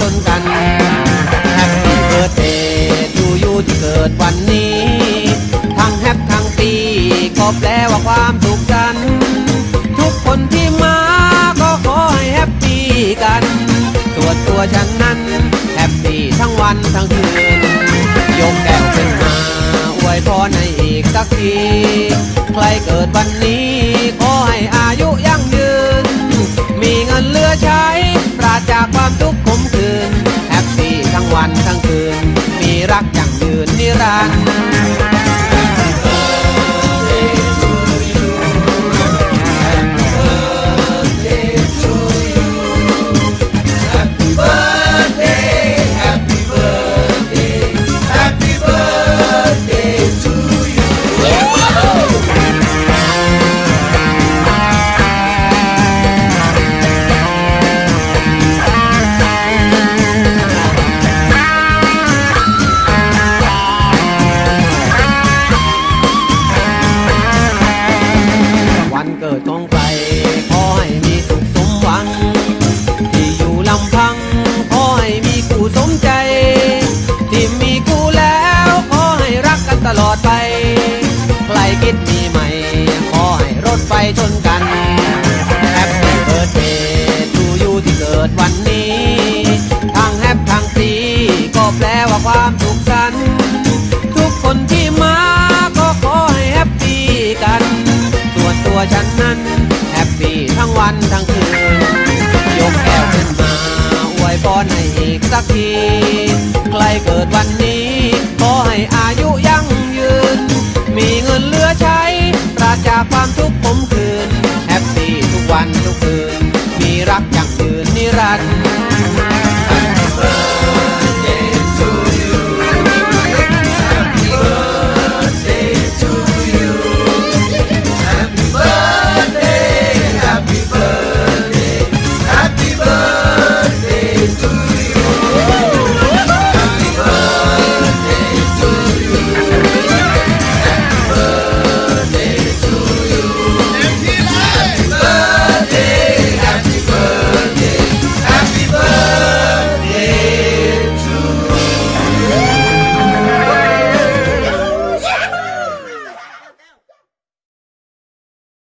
ชนกันแฮปปี้เบิร์ดเดย์ทูยูที่เกิดวันนี้ ทั้งแฮปทั้งปีก็แปลว่าความสุขสันทุกคนที่มาก็ขอให้แฮปปี้กันส่วนตัวฉันนั้นแฮปปี้ทั้งวันทั้งคืนยกแก้วขึ้นมาอวยพรให้อีกสักที ใครเกิดวันนี้ขอให้อายุ ขอใครขอให้มีสุขสมหวัง ที่อยู่ลำพัง ขอให้มีกูสมใจ ที่มีกูแล้ว ขอให้รักกันตลอดไป ใครคิดมีใหม่ ขอให้รถไฟชนกัน สักทีใครเกิดวันนี้